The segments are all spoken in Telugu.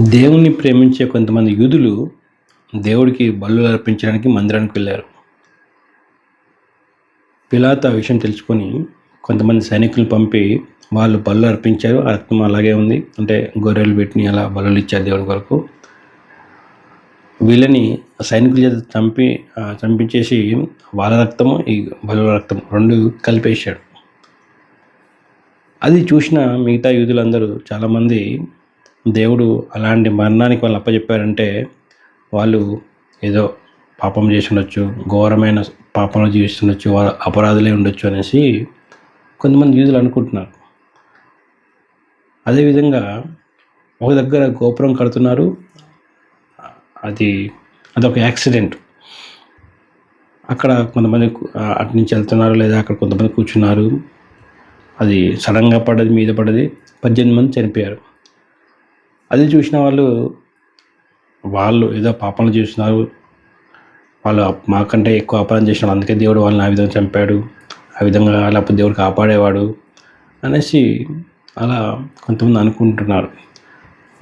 దేవుణ్ణి ప్రేమించే కొంతమంది యూదులు దేవుడికి బలు అర్పించడానికి మందిరానికి వెళ్ళారు. పిలాత ఆ విషయం తెలుసుకొని కొంతమంది సైనికులు పంపి వాళ్ళు బలు అర్పించారు. ఆ రక్తం అలాగే ఉంది. అంటే గొర్రెలు పెట్టిన అలా బలు ఇచ్చారు దేవుడి కొరకు. వీళ్ళని సైనికుల చేత చంపి చంపించేసి వాళ్ళ రక్తము ఈ బలుల రక్తం రెండు కలిపేశాడు. అది చూసిన మిగతా యూదులందరూ చాలామంది దేవుడు అలాంటి మరణానికి వాళ్ళు అప్పచెప్పారంటే వాళ్ళు ఏదో పాపం చేసి ఉండొచ్చు ఘోరమైన పాపంలో జీవిస్తుండొచ్చు వాళ్ళ అపరాధులే ఉండొచ్చు అనేసి కొంతమంది యూదులు అనుకుంటున్నారు. అదేవిధంగా ఒక దగ్గర గోపురం కడుతున్నారు. అది అదొక యాక్సిడెంట్. అక్కడ కొంతమంది అటు నుంచి వెళ్తున్నారు లేదా అక్కడ కొంతమంది కూర్చున్నారు. అది సడన్గా పడ్డది మీద పడ్డది. పద్దెనిమిది మంది చనిపోయారు. అది చూసిన వాళ్ళు వాళ్ళు ఏదో పాపాలు చేస్తున్నారు. వాళ్ళు మాకంటే ఎక్కువ అపరాధం చేసినాడు అందుకే దేవుడు వాళ్ళని ఆ విధంగా చంపాడు. ఆ విధంగా లేకపోతే దేవుడు కాపాడేవాడు అనేసి అలా కొంతమంది అనుకుంటున్నారు.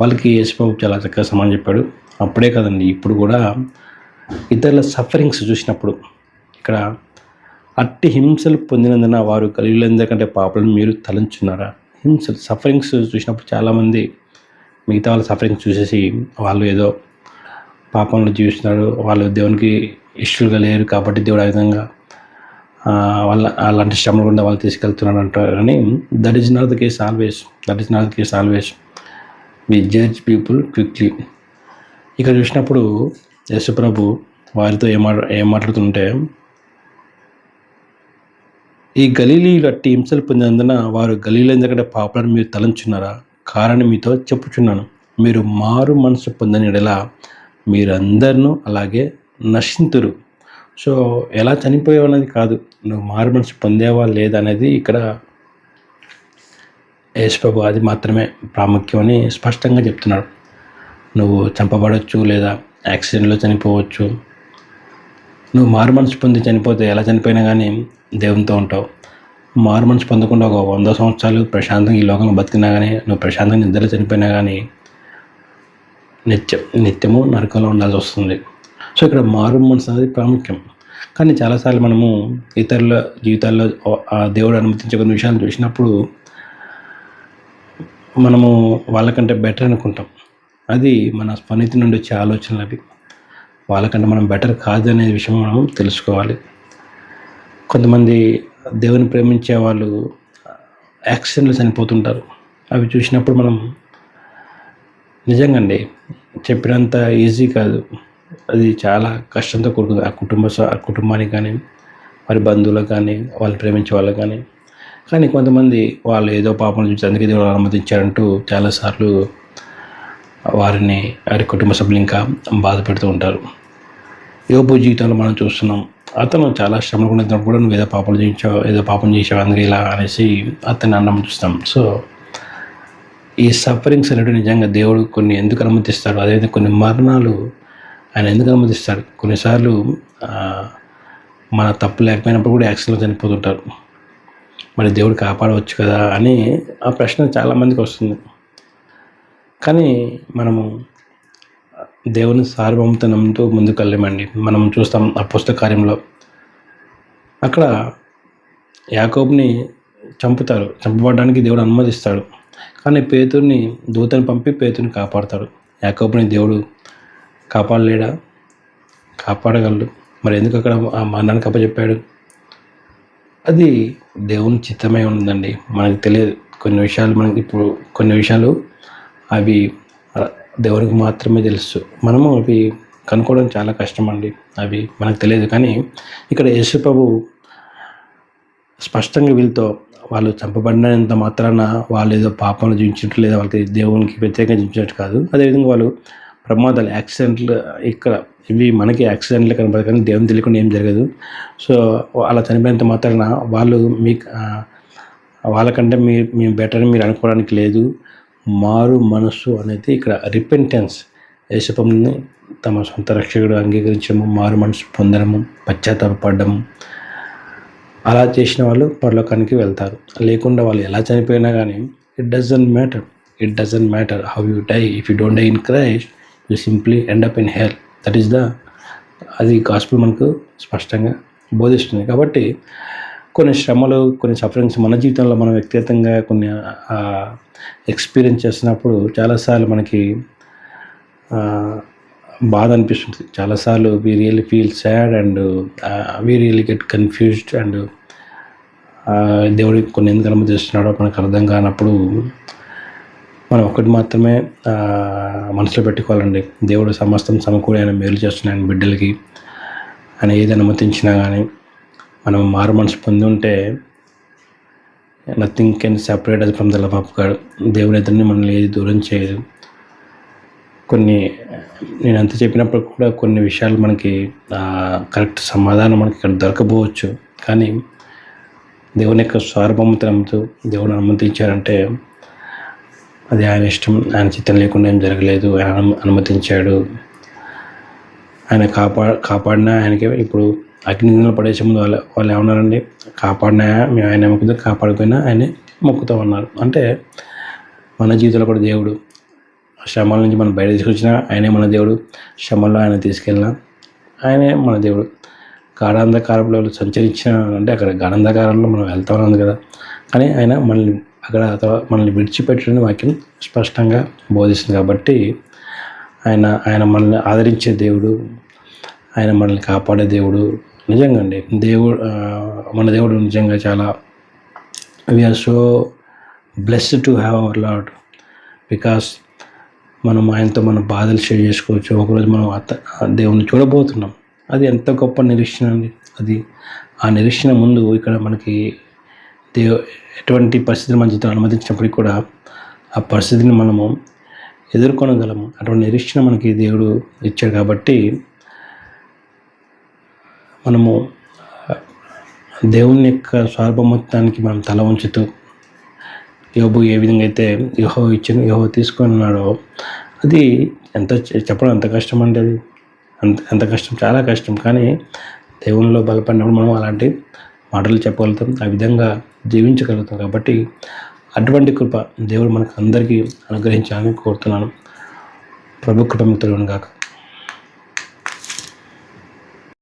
వాళ్ళకి యేసుబాబు చాలా చక్కగా సమానం చెప్పాడు. అప్పుడే కదండి ఇప్పుడు కూడా ఇతరుల సఫరింగ్స్ చూసినప్పుడు ఇక్కడ అట్టి హింసలు పొందినందున వారు కలిగినందుకంటే పాపలను మీరు తలంచున్నారా? హింసలు సఫరింగ్స్ చూసినప్పుడు చాలామంది మిగతా వాళ్ళ సఫరింగ్ చూసేసి వాళ్ళు ఏదో పాపంలో జీవిస్తున్నారు వాళ్ళు దేవునికి ఇష్టలుగా లేరు కాబట్టి దేవుడు ఆ విధంగా వాళ్ళ అలాంటి శ్రమలు గుండా వాళ్ళు తీసుకెళ్తున్నాడు అంటారు కానీ that is not the case always that is not the case always we judge people quickly ఇక్కడ చూసినప్పుడు యశుప్రభు వారితో ఏమా మాట్లా ఏం మాట్లాడుతుంటే ఈ గలీలీల అట్టి హింసలు పొందినందున వారు గలీలు ఎందుకంటే పాపలను మీరు తలంచున్నారా? కారణం మీతో చెప్పుచున్నాను. మీరు మారు మనసు పొందని ఎడలా మీరందరినూ అలాగే నశింతురు. సో ఎలా చనిపోయావు అనేది కాదు. నువ్వు మారు మనసు పొందేవా లేదా అనేది ఇక్కడ యేసుప్రభు అది మాత్రమే ప్రాముఖ్యం అని స్పష్టంగా చెప్తున్నాడు. నువ్వు చంపబడవచ్చు లేదా యాక్సిడెంట్లో చనిపోవచ్చు. నువ్వు మారు మనసు పొంది చనిపోతే ఎలా చనిపోయినా కానీ దేవునితో ఉంటావు. మారు మనసు పొందకుండా ఒక వంద సంవత్సరాలు ప్రశాంతంగా ఈ లోకంలో బతికినా కానీ నువ్వు ప్రశాంతంగా నిద్రలో చనిపోయినా కానీ నిత్యం నిత్యము నరకంలో ఉండాల్సి వస్తుంది. సో ఇక్కడ మారు మనసు అనేది ప్రాముఖ్యం. కానీ చాలాసార్లు మనము ఇతరుల జీవితాల్లో ఆ దేవుడు అనుమతించే కొన్ని విషయాలు చూసినప్పుడు మనము వాళ్ళకంటే బెటర్ అనుకుంటాం. అది మన స్పనితి నుండి వచ్చే ఆలోచనలు అవి. వాళ్ళకంటే మనం బెటర్ కాదు అనే విషయం మనం తెలుసుకోవాలి. కొంతమంది దేవుని ప్రేమించే వాళ్ళు యాక్సిడెంట్లు చనిపోతుంటారు. అవి చూసినప్పుడు మనం నిజంగా అండి చెప్పినంత ఈజీ కాదు. అది చాలా కష్టంతో కూడుకుంది ఆ కుటుంబ ఆ కుటుంబానికి కానీ వారి బంధువులకు కానీ వాళ్ళు ప్రేమించే వాళ్ళకి కానీ. కానీ కొంతమంది వాళ్ళు ఏదో పాపం చూసి అందుకే దేవుడు అనుమతించారంటూ చాలాసార్లు వారిని వారి కుటుంబ సభ్యులు ఇంకా బాధ పెడుతూ ఉంటారు. యోబు జీవితంలో మనం చూస్తున్నాం అతను చాలా శ్రమలు ఉండేటప్పుడు కూడా నువ్వు ఏదో పాపం చేయించావు ఏదో పాపం చేసావు అందుకే ఇలా అనేసి అతన్ని అన్నం చూస్తాం. సో ఈ సఫరింగ్స్ అనేవి నిజంగా దేవుడు కొన్ని ఎందుకు అనుమతిస్తాడు? అదేవిధంగా కొన్ని మరణాలు ఆయన ఎందుకు అనుమతిస్తాడు? కొన్నిసార్లు మన తప్పు లేకపోయినప్పుడు కూడా యాక్సిడెంట్లో చనిపోతుంటారు. మరి దేవుడు కాపాడవచ్చు కదా అని ఆ ప్రశ్న చాలామందికి వస్తుంది. కానీ మనము దేవుని సార్వభౌమతనంతో ముందుకెళ్ళమండి. మనం చూస్తాం ఆ పుస్తక కార్యంలో. అక్కడ యాకోబ్ని చంపుతారు. చంపబడడానికి దేవుడు అనుమతిస్తాడు. కానీ పేతుర్ని దూతను పంపి పేతుని కాపాడతాడు. యాకోబుని దేవుడు కాపాడలేడా? కాపాడగలడు. మరి ఎందుకు అక్కడ ఆ మరణానికి అప్పచెప్పాడు? అది దేవుని చిత్తమై ఉందండి. మనకు తెలియదు. కొన్ని విషయాలు మనకి ఇప్పుడు కొన్ని విషయాలు అవి దేవునికి మాత్రమే తెలుసు. మనము అవి కనుక్కోవడం చాలా కష్టం అండి అవి మనకు తెలియదు. కానీ ఇక్కడ యేసుప్రభు స్పష్టంగా వీళ్ళతో వాళ్ళు చంపబడినంత మాత్రాన వాళ్ళు ఏదో పాపంలో జీవించినట్టు లేదా వాళ్ళకి దేవునికి వ్యతిరేకంగా జీవించినట్టు కాదు. అదేవిధంగా వాళ్ళు ప్రమాదాలు యాక్సిడెంట్లు ఇక్కడ ఇవి మనకి యాక్సిడెంట్లు కనపడదు కానీ దేవుని తెలియకుండా ఏం జరగదు. సో అలా చనిపోయినంత మాత్రాన వాళ్ళు మీకు వాళ్ళకంటే మీ మేము బెటర్ మీరు అనుకోవడానికి లేదు. మారు మనస్సు అనేది ఇక్కడ రిపెంటెన్స్ యేసుపంని తమ సొంత రక్షకుడు అంగీకరించడము మారు మనసు పొందడము పశ్చాత్తాపడము అలా చేసిన వాళ్ళు పరలోకానికి వెళ్తారు. లేకుండా వాళ్ళు ఎలా చనిపోయినా కానీ it doesn't matter it doesn't matter how you die if you don't die in Christ you simply end up in hell that is the అది గాస్పుల్ మనకు స్పష్టంగా బోధిస్తుంది. కాబట్టి కొన్ని శ్రమలు కొన్ని సఫరింగ్స్ మన జీవితంలో మనం వ్యక్తిగతంగా కొన్ని ఎక్స్పీరియన్స్ చేస్తున్నప్పుడు చాలాసార్లు మనకి బాధ అనిపిస్తుంది చాలాసార్లు we really feel sad and we really get confused and దేవుడికి కొన్ని ఎందుకు అనుమతిస్తున్నాడో మనకు అర్థం కానప్పుడు మనం ఒకటి మాత్రమే మనసులో పెట్టుకోవాలండి. దేవుడు సమస్తం సమకూడి ఆయన మేలు చేస్తున్నాయని బిడ్డలకి. ఆయన ఏది అనుమతించినా కానీ మనం మారు మనసు పొంది ఉంటే నథింగ్ కెన్ సెపరేట్ అది from the love of God దేవుని ఇద్దరిని మనల్ని ఏది దూరం చేయదు. కొన్ని నేను అంత చెప్పినప్పుడు కూడా కొన్ని విషయాలు మనకి కరెక్ట్ సమాధానం మనకి ఇక్కడ దొరకపోవచ్చు కానీ దేవుని యొక్క స్వారభమత నమ్ముతూ దేవుని అనుమతించారంటే అది ఆయన ఇష్టం ఆయన చిత్తం లేకుండా ఏం జరగలేదు. ఆయన అనుమతించాడు. ఆయన కాపా కాపాడినా ఆయనకి ఇప్పుడు అగ్నిలో పడేసే ముందు వాళ్ళు వాళ్ళు ఏమన్నారండి? కాపాడినా మేము ఆయన మొక్కుతాం కాపాడుకున్నా ఆయన మొక్కుతాం అన్నారు అంటే మన జీవితంలో కూడా దేవుడు శ్రమల నుంచి మనం బయట తీసుకొచ్చినా ఆయనే మన దేవుడు. శ్రమల్లో ఆయన తీసుకెళ్ళినా ఆయనే మన దేవుడు. గాఢాంధకారంలో సంచరించిన అంటే అక్కడ గాఢాంధకారంలో మనం వెళ్తా ఉన్నాం కదా. కానీ ఆయన మనల్ని అక్కడ మనల్ని విడిచిపెట్టడం వాక్యం స్పష్టంగా బోధిస్తుంది కాబట్టి ఆయన ఆయన మనల్ని ఆదరించే దేవుడు ఆయన మనల్ని కాపాడే దేవుడు నిజంగా అండి దేవుడు మన దేవుడు నిజంగా చాలా we are so blessed to have our lord because మనం ఆయనతో మన బాధలు షేర్ చేసుకోవచ్చు. ఒకరోజు మనం అత్త దేవుని చూడబోతున్నాం. అది ఎంత గొప్ప నిరీక్షణ అండి. అది ఆ నిరీక్షణ ముందు ఇక్కడ మనకి దేవు ఎటువంటి పరిస్థితులు మన జీవితంలో అనుమతించినప్పటికీ కూడా ఆ పరిస్థితిని మనము ఎదుర్కొనగలము. అటువంటి నిరీక్షణ మనకి దేవుడు ఇచ్చాడు కాబట్టి మనము దేవుని యొక్క సార్వభౌమత్వానికి మనం తల ఉంచుతూ యోబు ఏ విధంగా అయితే యహో ఇచ్చిన యహో తీసుకొని ఉన్నాడో అది ఎంత చెప్పడం ఎంత కష్టం అంటే అది? అంత ఎంత కష్టం? చాలా కష్టం. కానీ దేవునిలో బలపడినప్పుడు మనం అలాంటి మాటలు చెప్పగలుగుతాం ఆ విధంగా జీవించగలుగుతాం. కాబట్టి అటువంటి కృప దేవుడు మనకు అందరికీ అనుగ్రహించాలని కోరుతున్నాను. ప్రభు కృప మిత్రులను కాక